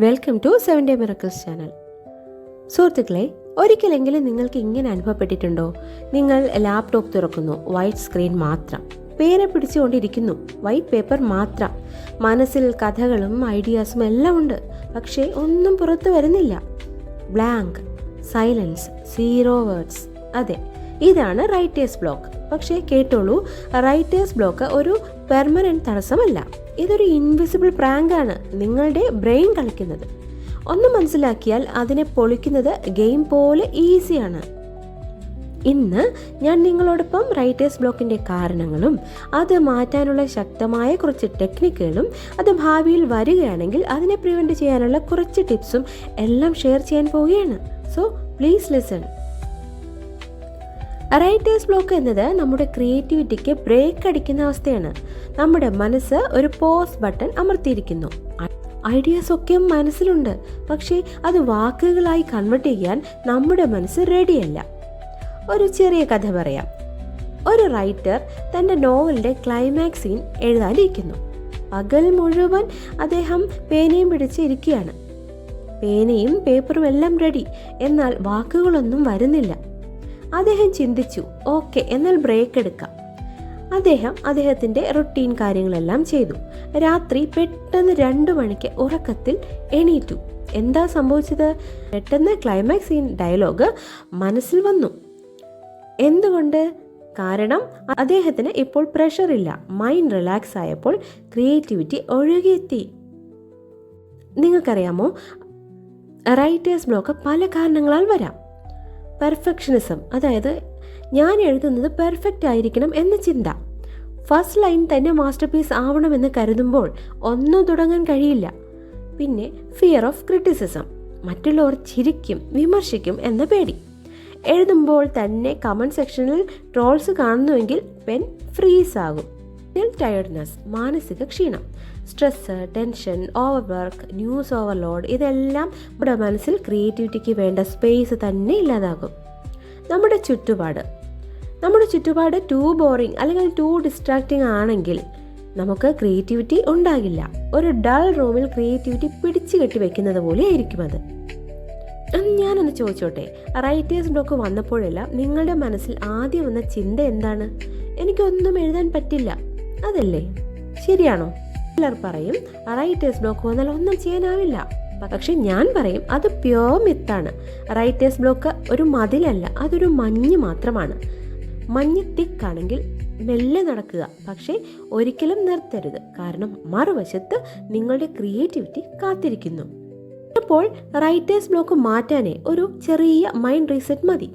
Welcome to seven day miracles channel സുഹൃത്തുക്കളെ ഒരിക്കലെങ്കിലും നിങ്ങൾക്ക് ഇങ്ങനെ അനുഭവപ്പെട്ടിട്ടുണ്ടോ? നിങ്ങൾ ലാപ്ടോപ്പ് തുറക്കുന്നു വൈറ്റ് സ്ക്രീൻ മാത്രം. പേരെ പിടിച്ചുകൊണ്ടിരിക്കുന്നു വൈറ്റ് പേപ്പർ മാത്രം. മനസ്സിൽ കഥകളും ഐഡിയാസും എല്ലാം ഉണ്ട് പക്ഷേ ഒന്നും പുറത്തു വരുന്നില്ല. ബ്ലാങ്ക് സൈലൻസ് സീറോ വേർഡ്സ് അതെ ഇതാണ് റൈറ്റേഴ്സ് ബ്ലോക്ക് പക്ഷേ കേട്ടോളൂ റൈറ്റേഴ്സ് ബ്ലോക്ക് ഒരു പെർമനന്റ് തടസ്സമല്ല. ഇതൊരു ഇൻവിസിബിൾ പ്രാങ്കാണ് നിങ്ങളുടെ ബ്രെയിൻ കളിക്കുന്നത്. ഒന്ന് മനസ്സിലാക്കിയാൽ അതിനെ പൊളിക്കുന്നത് ഗെയിം പോലെ ഈസിയാണ് ഇന്ന് ഞാൻ നിങ്ങളോടൊപ്പം റൈറ്റേഴ്സ് ബ്ലോക്കിന്റെ കാരണങ്ങളും അത് മാറ്റാനുള്ള ശക്തമായ കുറച്ച് ടെക്നിക്കുകളും അത് ഭാവിയിൽ വരികയാണെങ്കിൽ അതിനെ പ്രിവെന്റ് ചെയ്യാനുള്ള കുറച്ച് ടിപ്സും എല്ലാം ഷെയർ ചെയ്യാൻ പോവുകയാണ്. So please listen writer's block എന്നത് നമ്മുടെ ക്രിയേറ്റിവിറ്റിക്ക് ബ്രേക്ക് അടിക്കുന്ന അവസ്ഥയാണ്. നമ്മുടെ മനസ്സ് ഒരു പോസ് ബട്ടൺ അമർത്തിയിരിക്കുന്നു. ഐഡിയാസ് ഒക്കെ മനസ്സിലുണ്ട്. പക്ഷേ അത് വാക്കുകളായി കൺവെർട്ട് ചെയ്യാൻ നമ്മുടെ മനസ്സ് റെഡിയല്ല ഒരു ചെറിയ കഥ പറയാം. ഒരു റൈറ്റർ തന്റെ നോവലിന്റെ ക്ലൈമാക്സ് സീൻ എഴുതാനിരിക്കുന്നു. പകൽ മുഴുവൻ അദ്ദേഹം പേനയും പിടിച്ച് ഇരിക്കുകയാണ്. പേനയും പേപ്പറും എല്ലാം റെഡി എന്നാൽ വാക്കുകളൊന്നും വരുന്നില്ല. അദ്ദേഹം ചിന്തിച്ചു ഓക്കെ എന്നാൽ ബ്രേക്ക് എടുക്കാം. അദ്ദേഹം അദ്ദേഹത്തിന്റെ റൊട്ടീൻ കാര്യങ്ങളെല്ലാം ചെയ്തു. രാത്രി പെട്ടെന്ന് രണ്ടു മണിക്ക് ഉറക്കത്തിൽ എണീറ്റു. എന്താ സംഭവിച്ചത്? പെട്ടെന്ന് ക്ലൈമാക്സ് സീൻ ഡയലോഗ് മനസ്സിൽ വന്നു. എന്തുകൊണ്ട്? കാരണം അദ്ദേഹത്തിന് ഇപ്പോൾ പ്രഷർ ഇല്ല. മൈൻഡ് റിലാക്സ് ആയപ്പോൾ ക്രിയേറ്റിവിറ്റി ഒഴുകിയെത്തി. നിങ്ങൾക്കറിയാമോ? റൈറ്റേഴ്സ് ബ്ലോക്ക് പല കാരണങ്ങളാൽ വരാം. പെർഫെക്ഷനിസം അതായത് ഞാൻ എഴുതുന്നത് പെർഫെക്റ്റ് ആയിരിക്കണം എന്ന ചിന്ത. ഫസ്റ്റ് ലൈൻ തന്നെ മാസ്റ്റർ പീസ് ആവണമെന്ന് കരുതുമ്പോൾ ഒന്നും തുടങ്ങാൻ കഴിയില്ല. പിന്നെ ഫിയർ ഓഫ് ക്രിറ്റിസിസം മറ്റുള്ളവർ ചിരിക്കും വിമർശിക്കും എന്ന പേടി. എഴുതുമ്പോൾ തന്നെ കമന്റ് സെക്ഷനിൽ ട്രോൾസ് കാണുന്നുവെങ്കിൽ പെൻ ഫ്രീസ് ആകും. ടയർഡ്നെസ് മാനസിക ക്ഷീണം. Stress tension over work news overload ഇതെല്ലാം നമ്മുടെ മനസ്സിൽ ക്രിയേറ്റിവിറ്റിക്ക് വേണ്ട സ്പേസ് തന്നെ ഇല്ലാതാകും. നമ്മുടെ ചുറ്റുപാട്. നമ്മുടെ ചുറ്റുപാട് ടൂ ബോറിങ് അല്ലെങ്കിൽ ടൂ ഡിസ്ട്രാക്റ്റിംഗ് ആണെങ്കിൽ നമുക്ക് ക്രിയേറ്റിവിറ്റി ഉണ്ടാകില്ല. ഒരു ഡൾ റൂമിൽ ക്രിയേറ്റിവിറ്റി പിടിച്ചു കെട്ടി വെക്കുന്നത് പോലെ ആയിരിക്കും അത്. ഞാനൊന്ന് ചോദിച്ചോട്ടെ? റൈറ്റേഴ്സ് ബ്ലോക്ക് വന്നപ്പോഴെല്ലാം നിങ്ങളുടെ മനസ്സിൽ ആദ്യം വന്ന ചിന്ത എന്താണ്? എനിക്കൊന്നും എഴുതാൻ പറ്റില്ല. അതല്ലേ? ശരിയാണോ? ചിലർ പറയും റൈറ്റേഴ്സ് ബ്ലോക്ക് വന്നാൽ ഒന്നും ചെയ്യാനാവില്ല. പക്ഷെ ഞാൻ പറയും അത് പ്യോർ മിത്താണ് റൈറ്റേഴ്സ് ബ്ലോക്ക് ഒരു മതിലല്ല അതൊരു മഞ്ഞ് മാത്രമാണ്. മഞ്ഞ് തിക്കാണെങ്കിൽ മെല്ലെ നടക്കുക പക്ഷേ ഒരിക്കലും നിർത്തരുത്. കാരണം മറുവശത്ത് നിങ്ങളുടെ ക്രിയേറ്റിവിറ്റി കാത്തിരിക്കുന്നു. അപ്പോൾ റൈറ്റേഴ്സ് ബ്ലോക്ക് മാറ്റാനേ ഒരു ചെറിയ മൈൻഡ് റീസെറ്റ് മതി.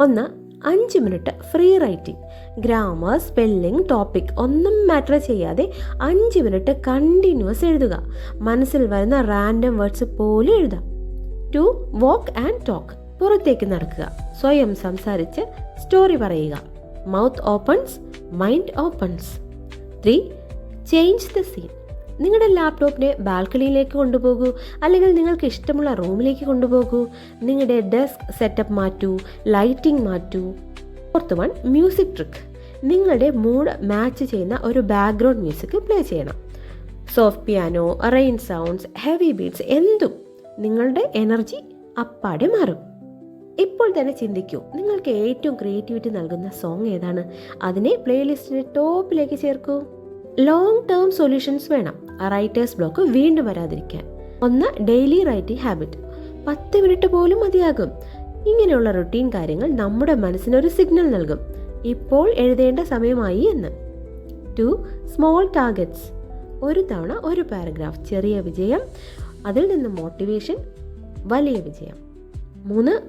ഒന്ന് അഞ്ച് minute free writing. Grammar spelling topic ഒന്നും മാറ്റർ ചെയ്യാതെ അഞ്ച് മിനിറ്റ് കണ്ടിന്യൂസ് എഴുതുക. മനസ്സിൽ വരുന്ന റാൻഡം വേർഡ്സ് പോലും എഴുതാം. ടു വോക്ക് ആൻഡ് ടോക്ക് പുറത്തേക്ക് നടക്കുക. സ്വയം സംസാരിച്ച് സ്റ്റോറി പറയുക. Mouth opens mind opens three change the scene നിങ്ങളുടെ ലാപ്ടോപ്പിനെ ബാൽക്കണിയിലേക്ക് കൊണ്ടുപോകൂ. അല്ലെങ്കിൽ നിങ്ങൾക്ക് ഇഷ്ടമുള്ള റൂമിലേക്ക് കൊണ്ടുപോകൂ. നിങ്ങളുടെ ഡെസ്ക് സെറ്റപ്പ് മാറ്റൂ ലൈറ്റിംഗ് മാറ്റൂ. ഫോർത്ത് വൺ മ്യൂസിക് ട്രിക്ക് നിങ്ങളുടെ മൂഡ് മാച്ച് ചെയ്യുന്ന ഒരു ബാക്ക്ഗ്രൗണ്ട് മ്യൂസിക് പ്ലേ ചെയ്യണം. Soft piano rain sounds heavy beats എന്തും നിങ്ങളുടെ എനർജി അപ്പാടെ മാറും. ഇപ്പോൾ തന്നെ ചിന്തിക്കൂ നിങ്ങൾക്ക് ഏറ്റവും ക്രിയേറ്റിവിറ്റി നൽകുന്ന സോങ് ഏതാണ്? അതിനെ പ്ലേലിസ്റ്റിന്റെ ടോപ്പിലേക്ക് ചേർക്കൂ. ലോങ് ടേം സൊല്യൂഷൻസ് വേണം. റൈറ്റേഴ്സ് ബ്ലോക്ക് വീണ്ടും വരാതിരിക്കാൻ. ഒന്ന് ഡെയിലി റൈറ്റിംഗ് ഹാബിറ്റ് പത്ത് മിനിറ്റ് പോലും മതിയാകും. ഇങ്ങനെയുള്ള റുട്ടീൻ കാര്യങ്ങൾ നമ്മുടെ മനസ്സിനൊരു സിഗ്നൽ നൽകും. ഇപ്പോൾ എഴുതേണ്ട സമയമായി എന്ന്. ടു സ്മോൾ ടാർഗറ്റ്സ് ഒരു തവണ ഒരു പാരഗ്രാഫ് ചെറിയ വിജയം. അതിൽ നിന്ന് മോട്ടിവേഷൻ വലിയ വിജയം. മൂന്ന്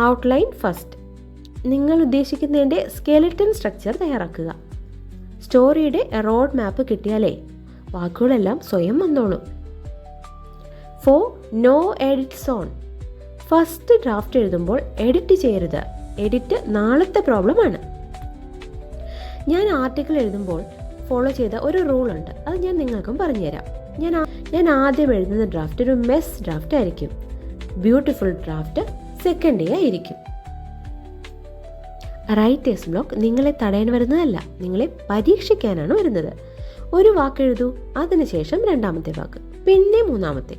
ഔട്ട്ലൈൻ ഫസ്റ്റ് നിങ്ങൾ ഉദ്ദേശിക്കുന്നതിന്റെ സ്കെലിറ്റൻ സ്ട്രക്ചർ തയ്യാറാക്കുക. സ്റ്റോറിയുടെ റോഡ് മാപ്പ് കിട്ടിയാലേ വാക്കുകളെല്ലാം സ്വയം വന്നോളും. Four no edit zone first draft എഴുതുമ്പോൾ എഡിറ്റ് ചെയ്യരുത്. എഡിറ്റ് നാളത്തെ പ്രോബ്ലമാണ്. ഞാൻ ആർട്ടിക്കിൾ എഴുതുമ്പോൾ ഫോളോ ചെയ്ത ഒരു റൂൾ ഉണ്ട്. അത് ഞാൻ നിങ്ങൾക്കും പറഞ്ഞുതരാം. ഞാൻ ഞാൻ ആദ്യം എഴുതുന്ന ഡ്രാഫ്റ്റ് ഒരു മെസ് ഡ്രാഫ്റ്റ് ആയിരിക്കും. ബ്യൂട്ടിഫുൾ ഡ്രാഫ്റ്റ് സെക്കൻഡ് ഡേ ആയിരിക്കും. റൈറ്റേഴ്സ് ബ്ലോക്ക് നിങ്ങളെ തടയാൻ വരുന്നതല്ല. നിങ്ങളെ പരീക്ഷിക്കാനാണ് വരുന്നത്. ഒരു വാക്ക് എഴുതൂ. അതിനുശേഷം രണ്ടാമത്തെ വാക്ക്. പിന്നെ മൂന്നാമത്തെ.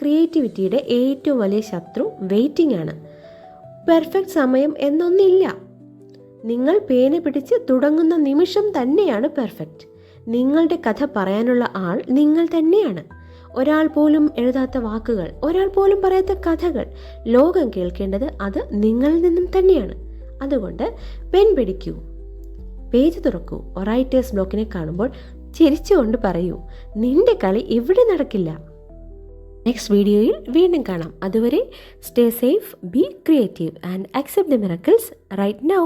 ക്രിയേറ്റിവിറ്റിയുടെ ഏറ്റവും വലിയ ശത്രു വെയിറ്റിംഗ് ആണ്. പെർഫെക്റ്റ് സമയം എന്നൊന്നില്ല. നിങ്ങൾ പേന പിടിച്ച് തുടങ്ങുന്ന നിമിഷം തന്നെയാണ് പെർഫെക്റ്റ് നിങ്ങളുടെ കഥ പറയാനുള്ള ആൾ നിങ്ങൾ തന്നെയാണ്. ഒരാൾ പോലും എഴുതാത്ത വാക്കുകൾ ഒരാൾ പോലും പറയാത്ത കഥകൾ ലോകം കേൾക്കേണ്ടത് അത് നിങ്ങളിൽ നിന്നും തന്നെയാണ്. അതുകൊണ്ട് പെൻ പിടിക്കൂ. പേജ് തുറക്കൂ. ഒറൈറ്റേഴ്സ് ബ്ലോക്കിനെ കാണുമ്പോൾ ചിരിച്ചുകൊണ്ട് പറയൂ നിന്റെ കളി ഇവിടെ നടക്കില്ല. നെക്സ്റ്റ് വീഡിയോയിൽ വീണ്ടും കാണാം. അതുവരെ stay safe be creative and accept the miracles right now